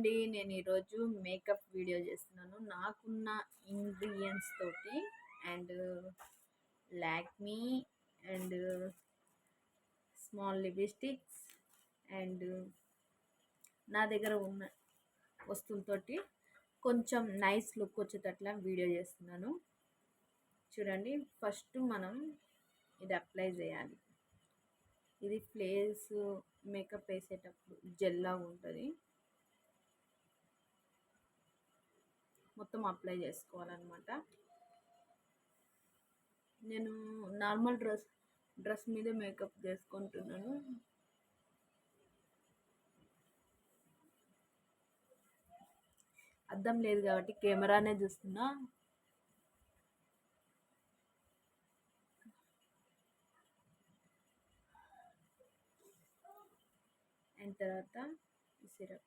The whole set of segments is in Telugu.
అండి నేను ఈరోజు మేకప్ వీడియో చేస్తున్నాను. నాకున్న ఇంగ్రీడియంట్స్ తోటి and Lakme and small lipsticks and నా దగ్గర ఉన్న వస్తువులతోటి కొంచెం నైస్ లుక్ వచ్చేటట్లా వీడియో చేస్తున్నాను. చూడండి ఫస్ట్ మనం ఇది అప్లై చేయాలి. ఇది ప్లేస్ మేకప్ వేసేటప్పుడు జెల్లా ఉంటుంది. మొత్తం అప్లై చేసుకోవాలన్నమాట. నేను నార్మల్ డ్రెస్ డ్రెస్ మీద మేకప్ చేసుకుంటున్నాను. అర్థం లేదు కాబట్టి కెమెరానే చూస్తున్నా. అండ్ తర్వాత సిరప్.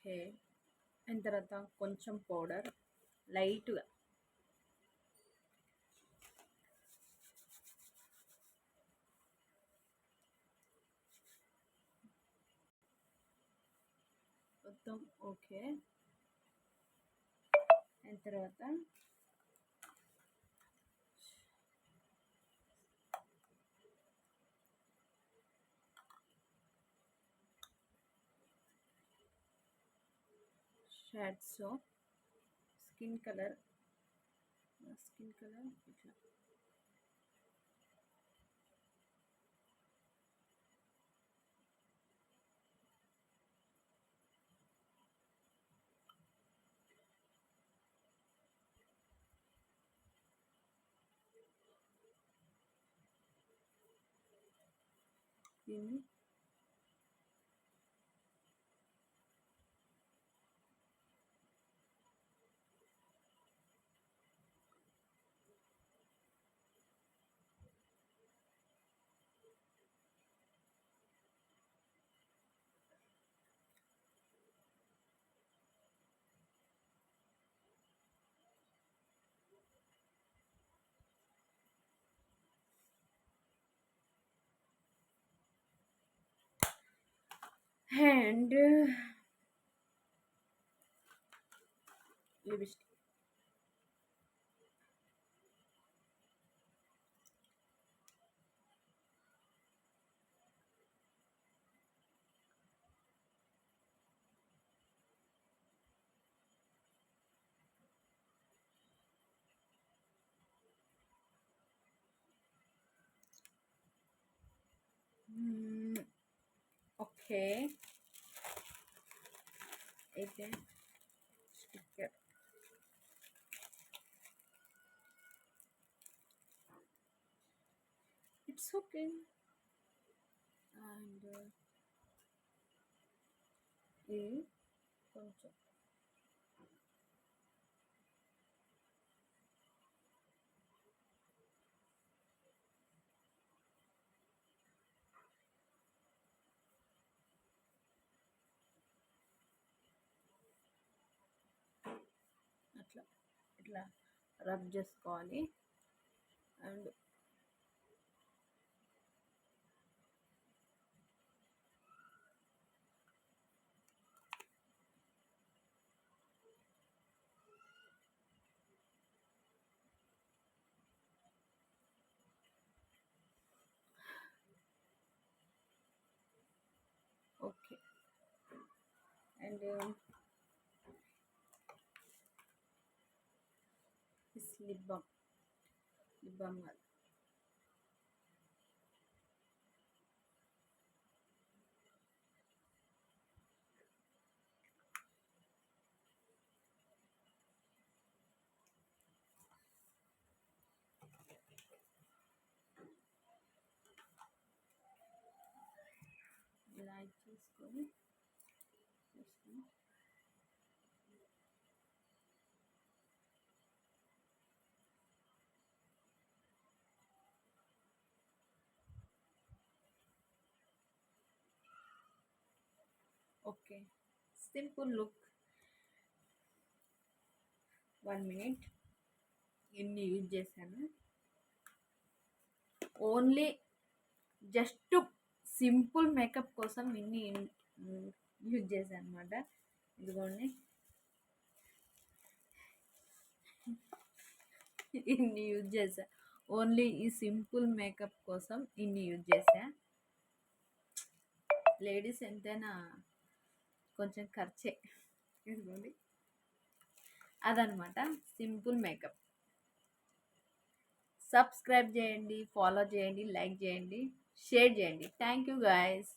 ఓకే. అండ్ తర్వాత కొంచెం పౌడర్ లైట్గా. మొత్తం ఓకే. అండ్ తర్వాత shades skin colour skin colour ఇట్లా దీన్ని and uh, lipstick Okay. It's sticker It's okay. And uh, A. ఇట్లా రబ్ చేసుకోవాలి and okay and is lip balm lip balm కాదు ఇలా చేసుకొని చేసుకొని okay. Simple look. One minute. ఇన్ని యూజ్ చేశాను? ఓన్లీ జస్ట్ సింపుల్ మేకప్ కోసం ఇన్ని యూజ్ చేశాను అనమాట ఇదిగోండి. ఇన్ని యూజ్ చేశా. ఓన్లీ ఈ సింపుల్ మేకప్ కోసం ఇన్ని యూజ్ చేశా. లేడీస్ ఎంతైనా కొంచెం ఖర్చే. ఇదిగోండి. అదనమాట సింపుల్ మేకప్. సబ్స్క్రైబ్ చేయండి ఫాలో చేయండి లైక్ చేయండి షేర్ చేయండి. Thank you guys.